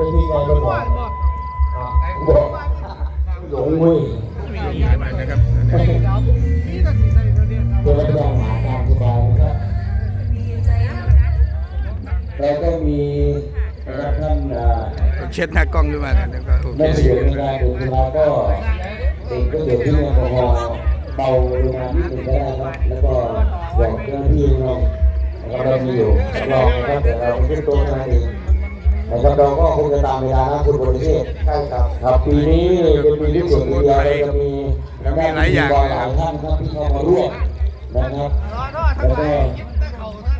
เป็นที่ไงเป็นบอกบอกหลงมุ้ยนะครับเดี๋ยวเราไปลองหาตามสบายนะครับแล้วก็มีนะครับท่านเช็ดหน้ากล้องด้วยมาแล้วก็โอเคไม่เสียเวลาดื่มเวลาก็เองก็เดี๋ยวที่แอลกอฮอล์เบาลงมานิดหนึงก็ได้ครับแล้วก็บอกเจ้าหน้าที่เรานะครับเรามีอยู่รองนะครับแต่เราขึ้นต๊ะเท่านั้นเอง นะครับเราก็คงจะตามเวลานะคุณบริเชษใช่ครับครับปีนี้เป็นปีที่สุดทีเดียวเราจะมีหลายท่านครับที่เข้ามาร่วมนะครับแล้วก็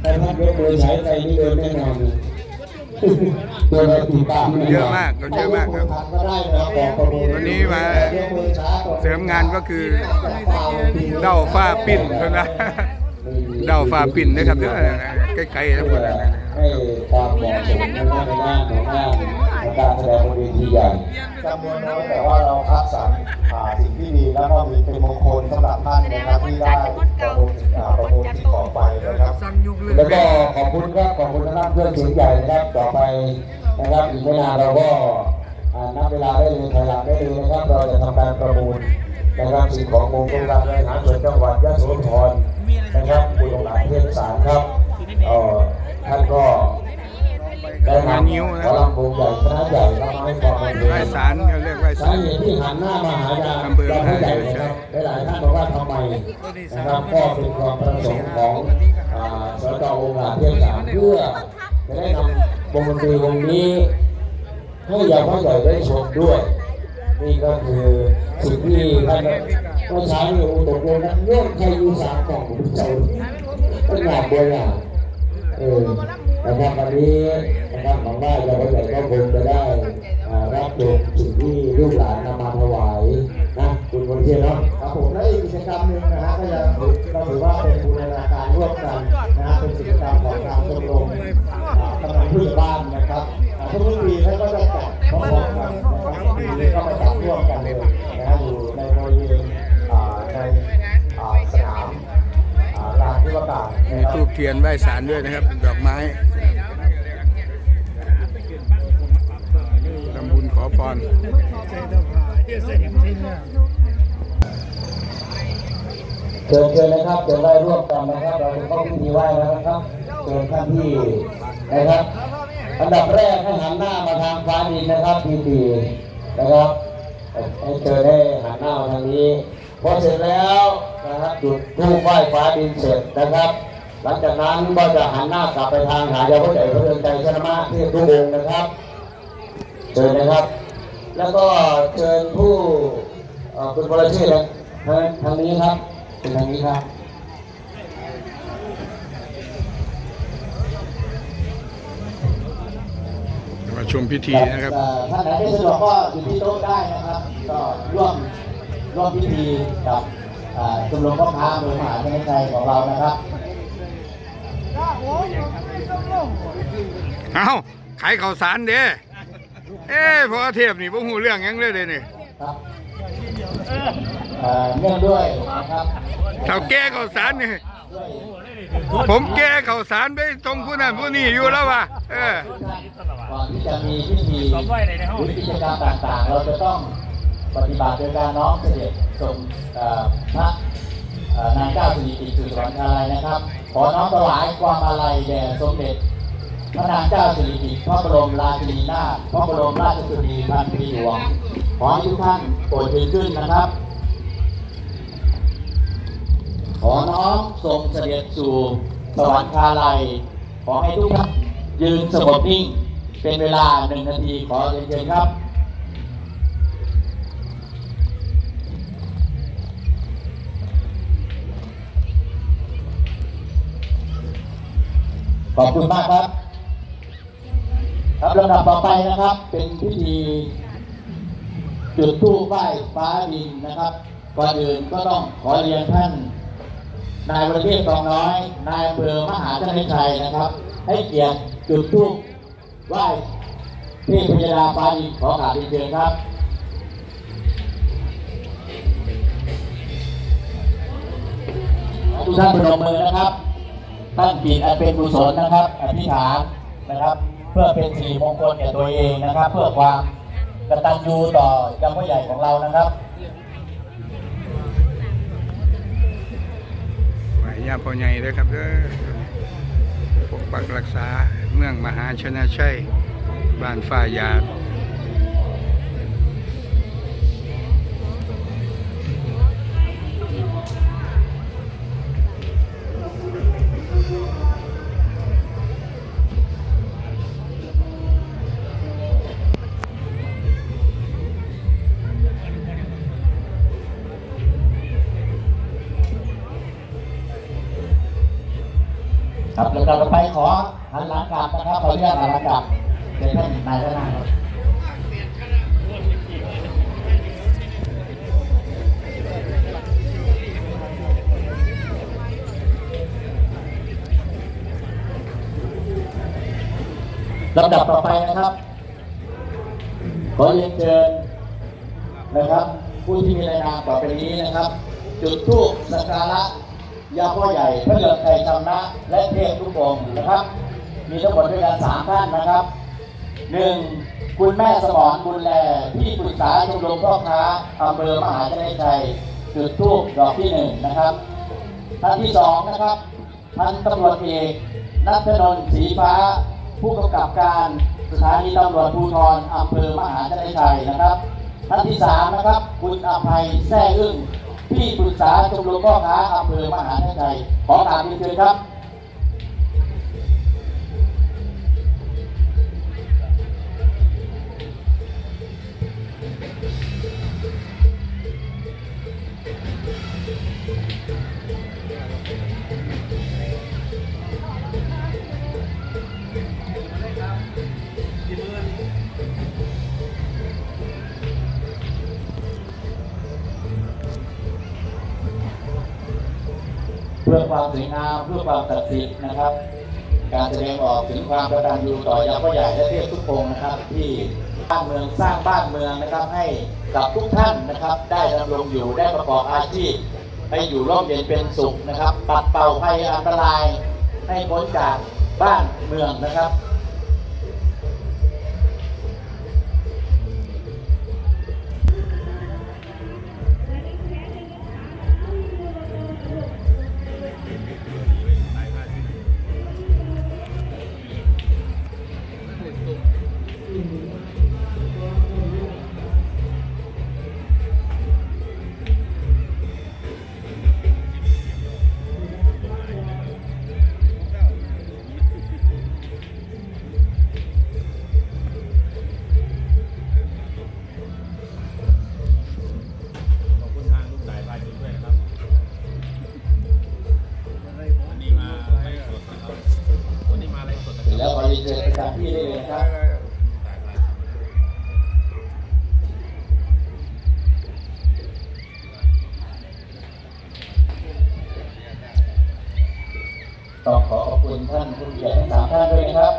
ถ้าท่านยกมือใช้ใจนี่เดินแน่นอนตัวเราติดตามเยอะมากเยอะมากครับวันนี้มาเสริมงานก็คือเด้าฟ้าปิ้นเท่านั้นเด้าฟ้าปิ้นนะครับเด้อใกล้ๆทั้งหมดนะ ให้ความเหมาะสมในด้านในด้านของด้านในการแสดงบนเวทีใหญ่จำนวนน้อยแต่ว่าเราคัดสรรอ่าสิ่งที่ดีแล้วก็มีเป็นมงคลสำหรับท่านนะครับที่ได้ประมูลอ่าประมูลที่ขอไปนะครับ แล้วก็ขอบคุณครับขอบคุณทางด้านเพื่อนเสียงใหญ่นะครับต่อไปนะครับอีกไม่นานเราก็อ่านับเวลาได้เลยถอยหลังได้เลยนะครับ เราจะทำการประมูลนะครับสิ่งของมงคลการบริหารส่วนจังหวัดยะโสธรนะครับคุณหลานเทพสารครับท่านก็ ได้นำหมอลำวงใหญ่คณะใหญ่แล้วมาให้ความบันเทิไหว้งสารเขาเรียกไหว้สาสารเหตุที่หันหน้ามาหายาอำเภอญาติใหญ่นะครับหลายๆท่านบอกว่าทำไมนะครับก็เป็นความประสงค์ของอ่าสจองค์อาจเทียบสามเพื่อจะได้นำวงดนตรีวงนี้ให้ยาวพ่อใหญ่ได้ชมด้วย นี่ก็คือสิ่งที่ท่านเมื่อเช้านี่โอ้ตกลงกันเรื่องใครอยู่สามกล่องผมเจ้าเป็นหนาบวยอะเออ นะครับวันนี้นะครับหวังว่าเราพ่อใหญ่ก็คงจะได้รับชมสิ่งที่ลูกหลานนำมาถวายนะคุณคนเทียนเนาะครับผมและอีกกิจกรรมหนึ่งนะฮะก็ยังเราถือว่าเป็นบูรณาการร่วมกันนะฮะเป็นกิจกรรมของทางชมรมกำนันผู้ใหญ่บ้านนะครับอ่ทุกปีท่านก็จะจัดพร้อมๆกันนะครับปีเลยก็มาจัดร่วมกันเลยนะฮะอยู่ มีนะครับทูบเทียนไหว้สารด้วยนะครับ ดอกไม้ทำบุญขอพรเชิญเชิญนะครับเชิญได้ร่วมกันนะครับ เราจะเข้าพิธีไหว้แล้วนะครับเชิญท่านที่นะครับอันดับแรกให้หันหน้ามาทางฟ้าดินนะครับพีดีนะครับให้เชิญได้หันหน้ามาทางนี้พอเสร็จแล้ว นะครับจุดธูปไหว้ฟ้าดินเสร็จนะครับ หลังจากนั้นก็จะหันหน้ากลับไปทางหายาพระใหญ่พระเรือนใจชนะมะเทพทุกองค์นะครับเชิญนะครับ แล้วก็เชิญผู้เอ่อคุณบรเชษฐ์ทางทางนี้ครับเป็นทางนี้ครับมาชมพิธีนะครับเอ่อท่านไหนไม่สะดวกก็อยู่ที่โต๊ะได้นะครับ ก็ร่วมร่วมพิธีกับอ่า ชมรมพ่อค้าเมืองมหาวิทยาลัยของเรานะครับเอาขายข้าวสารเด้เอ้พอเทพนี่บ่ฮู้เรื่องหยังเลยเด้นี่ครับเอ่อเนื่องด้วยนะครับเฒ่าแก่ข้าวสารนี่ผมแก่ข้าวสารไปตรงผู้นั้นผู้นี้อยู่แล้วว่ะเออก่อนที่จะมีพิธีหรือกิจกรรมต่างๆ เราจะต้อง ปฏิบัติโดยการน้อมเสด็จส่งพระนางเจ้าสิริกิติ์สุวรรณาลัยนะครับ ขอน้อมถวายความอาลัยแด่สมเด็จพระนางเจ้าสิริกิติ์พระบรมราชินีนาถพระบรมราชชนนีพันปีหลวงขอให้ทุกท่านโปรดยืนขึ้นนะครับ ขอน้อมทรงเสด็จสู่สวรรคาลัย ขอให้ทุกท่านยืนสงบนิ่ง เป็นเวลาหนึ่งนาทีขอเรียนเชิญครับ อบคุณมากครับ ครับลำดับต่อไปนะครับ เป็นพิธีจุดธูปไหว้ฟ้าดินนะครับก่อนอื่นก็ต้องขอเรียนท่าน นายประเทศกองน้อย นายอำเภอมหาชนชัยนะครับ ให้เกียรติจุดธูปไหว้เทพยดาฟ้าดินขอกราบเรียนเชิญครับทุกท่านพนมมือนะครับ ตั้งจิตอันเป็นกุศลนะครับ อธิษฐานนะครับ เพื่อเป็นสิริมงคลแก่ตัวเองนะครับ เพื่อความกตัญญูต่อยังผู้ใหญ่ของเรานะครับไหวยาพ่อใหญ่เด้อครับเด้อปกปักรักษาเมืองมหาชนะชัยบ้านฝ้ายาด ครับแล้วก็ต่อไปขอหันหลังกลับนะครับขออนุญาตหันหลังกลับเชิญท่านนายท่านนายครับลำดับต่อไปนะครับ ขอเรียนเชิญนะครับ ผู้ที่มีรายนามต่อไปนี้นะครับ จุดธูปสักการะ ยาพ่อใหญ่พระเหลืองไทยธรรมะและเทพทุกองนะครับ มีทั้งหมดด้วยกันสามท่านนะครับหนึ่งคุณแม่สมรบุญแลที่ปรึกษาชมรมพ่อค้าอำเภอมหาชนชัยจุดธูปดอกที่หนึ่งนะครับท่านที่สองนะครับพันตำรวจเอกนัทนนท์ศรีฟ้า ผู้กำกับการสถานีตำรวจภูธรอำเภอมหาชนชัยนะครับท่านที่สามนะครับ คุณอภัยแซ่อึ้ง ที่ปรึกษาชมรมพ่อค้าอำเภอมหาชัยขอกราบเรียนเชิญครับ สวยงามเพื่อความศักดิ์สิทธิ์นะครับ การแสดงออกถึงความกตัญญูต่อยักษ์พ่อใหญ่และเทพทุกองค์นะครับ ที่บ้านเมืองสร้างบ้านเมืองนะครับ ให้กับทุกท่านนะครับ ได้ดำรงอยู่ได้ประกอบอาชีพให้อยู่ร่มเย็นเป็นสุขนะครับ ปัดเป่าภัยอันตรายให้พ้นจากบ้านเมืองนะครับ ขอบคุณทางลูกสายพายจุดด้วยนะครับ วันนี้มาไลฟ์สดนะครับวันนี้มาไลฟ์สดนะคเสร็จรับ แล้วขอเรียนเชิญประจำที่ได้เลยนะครับ ต้องขอขอบคุณท่านผู้ใหญ่ทั้งสามท่านด้วยนะครับ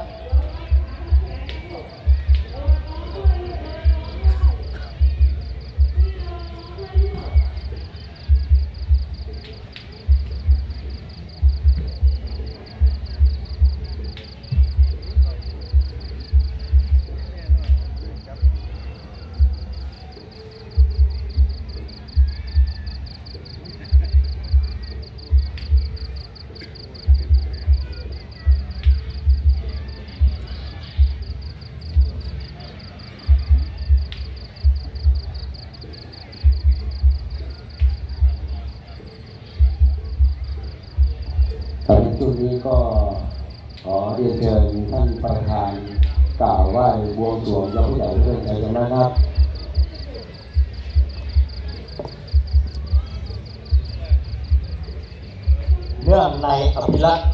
นี้ก็ขอเรียนเชิญท่านประธานกล่าวไหว้บวงสรวงเจ้าผู้ใหญ่เพื่อนใจกันนะครับเนื่องในอภิรักษ์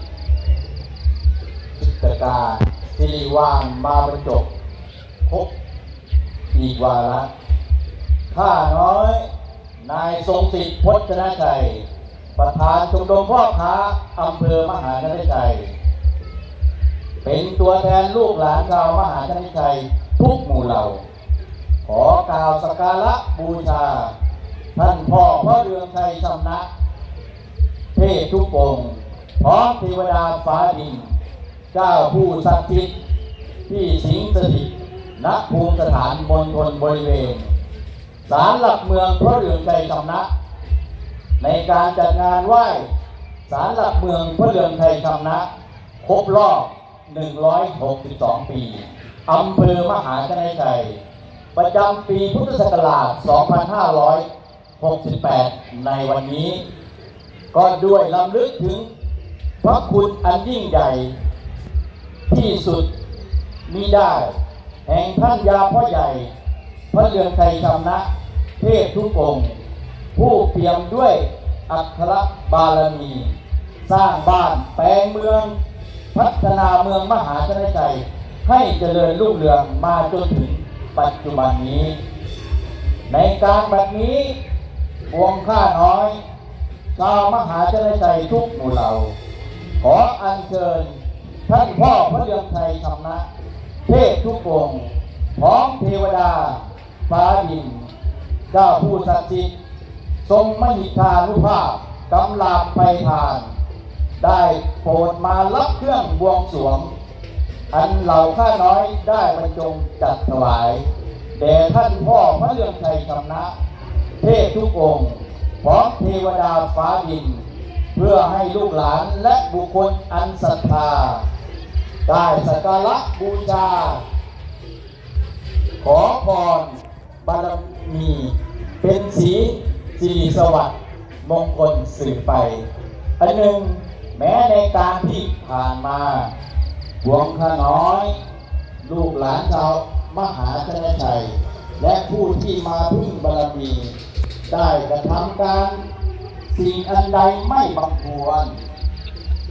กิจการสิริวานมาบรรจบคบอีกวาระข้าน้อย นายทรงสิทธิ์พจนาชัย ประธานชมรมพ่อค้าอำเภอมหาชนชัย เป็นตัวแทนลูกหลานชาวมหาชนชัยทุกหมู่เหล่า ขอกล่าวสักการะบูชา ท่านพ่อพระเรืองชัยชำนะเทพทุกองค์พร้อมเทวดาฟ้าดิน เจ้าผู้ศักดิ์สิทธิ์ที่สิงสถิตณภูมิสถานมณฑลบริเวณศาลหลักเมืองพระเรืองใจสำนัก ในการจัดงานไหว้ศาลหลักเมืองพระเรืองไทยคำนะครบรอบ 162 ปี อำเภอมหาชนชัย ประจำปีพุทธศักราช 2568 ในวันนี้ ก็ด้วยลำลึกถึงพระคุณอันยิ่งใหญ่ ที่สุดมิได้ แห่งท่านยาพ่อใหญ่ พระเรืองไทยคำนะ เทพทุกองค์ ผู้เปี่ยมด้วยอัครบารมี สร้างบ้านแปลงเมือง พัฒนาเมืองมหาชนชัยให้เจริญรุ่งเรืองมาจนถึงปัจจุบันนี้ ในการแบบนี้วงข้าน้อยชาวมหาชนชัยทุกหมู่เหล่า ขออัญเชิญท่านพ่อพระเรืองไทยธรรมะเทพทุกองพร้อมเทวดาฟ้าดินเจ้าผู้ศักดิ์สิทธิ์ ทรงมหิทานุภาพกำลาบไปทาน ได้โปรดมารับเครื่องบวงสวง อันเหล่าข้าน้อยได้บรรจงจัดถวายแด่ท่านพ่อพระเรืองชัยคำนะ เทพทุกองค์พร้อมเทวดาฟ้าดิน เพื่อให้ลูกหลานและบุคคลอันศรัทธา ได้สักการะบูชา ขอพรบารมีเป็นสี สิริสวัสดิ์มงคลสืบไป อันหนึ่งแม้ในการที่ผ่านมาหวงข้าน้อย ลูกหลานชาวมหาชนชัย และผู้ที่มาพึ่งบารมี ได้กระทำการสิ่งอันใดไม่บังควร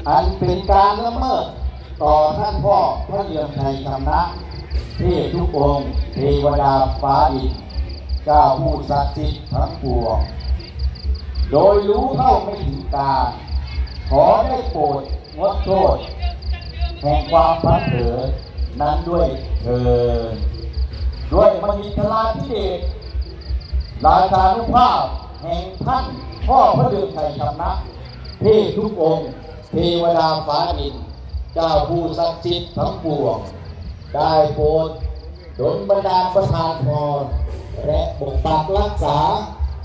อันเป็นการละเมิดต่อท่านพ่อพระเรืองไทยคำนะเทพทุกองค์เทวดาฟ้าดินเจ้าผู้ศักดิ์สิทธิ์ทั้งปวง โดยรู้เท่าไม่ถึงการขอได้โปรดงดโทษแห่งความพัดเผลอนั้นด้วยเถิดด้วยมหิทลาธิเดชราชานุภาพแห่งท่านพ่อพระเดืองไทยธรรมะเทพทุกองค์เทวดาฟ้าดิน เจ้าผู้ศักดิ์สิทธิ์ทั้งปวง ได้โปรดดลบันดาลประทานพรและปกปักรักษา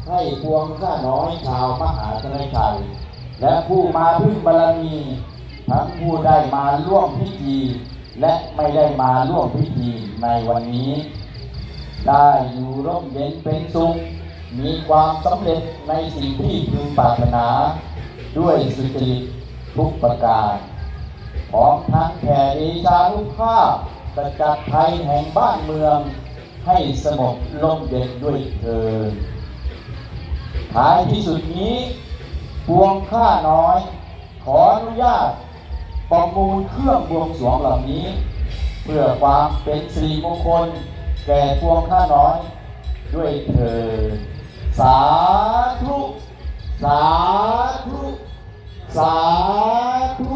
ให้พวงข้าน้อยชาวมหาชนชัยและผู้มาพึ่งบารมี ทั้งผู้ได้มาร่วมพิธี และไม่ได้มาร่วมพิธีในวันนี้ ได้อยู่ร่มเย็นเป็นสุข มีความสำเร็จในสิ่งที่พึงปรารถนา ด้วยสุจริตทุกประการพร้อมทั้งแผ่เดชานุภาพกระจัดภัยแห่งบ้านเมือง ให้สงบร่มเย็นด้วยเถิด ท้ายที่สุดนี้พวงข้าน้อย ขออนุญาตประมูลเครื่องบวงสรวงเหล่านี้ เพื่อความเป็นสิริมงคล แก่พวงข้าน้อย ด้วยเถิดสาธุ สาธุ สาธุ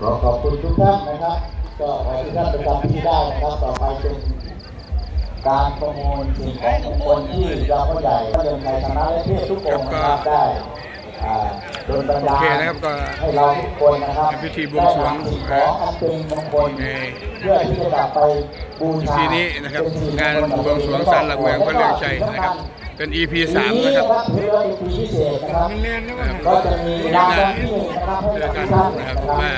ขอขอบคุณทุกท่านนะครับ ก็ขอให้ทุกท่านประจำที่ได้นะครับ ต่อไปเป็นการประมูลสิ่งของมงคลที่เราก็ใหญ่ก็ยังในคณะและเทศทุกองค์นะครับได้อ่าโดนบันดาโอเคลนะครับก็ให้เราทุกคนนะครับพิธีบวงสรวงได้นำสิ่งของอันเป็นมงคลในเพื่อที่จะกลับไปบูชาทีนี้นะครับงานบวงสรวงศาลหลักเมืองพระเลืองชัยนะครับ เป็น EP สามนะครับถือว่าเป็นปีพิเศษนะครับก็จะมีรางวัลที่หนึ่งนะครับให้เจกัอบกัทุนกท่านนะคนะรับครับว่า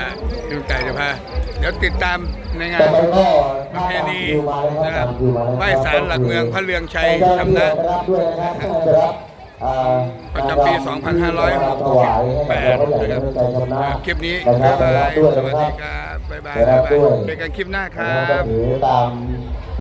ดูไก่จะพาเดี๋ยวติดตามในงาต่อนไปก็ประเพณีคิวมาเลยนะครับคิวมาเลยไหว้ศาลหลักเมืองพระเลืองชัยให้เจ้าหชำนะที่รับด้วยนะครับจะรับอ่าประจำปีถวายให้กับเรา2568ผู้ใหญ่นะครับในใจชำนะคลิปนี้นะคบ๊ารัยบบายด้วยสนะวัสครัดีบครับบ๊ายบายได้รับ๊าบยบายด้วยเจอกันคลิปหน้าครันะครับก็บ ถือตาม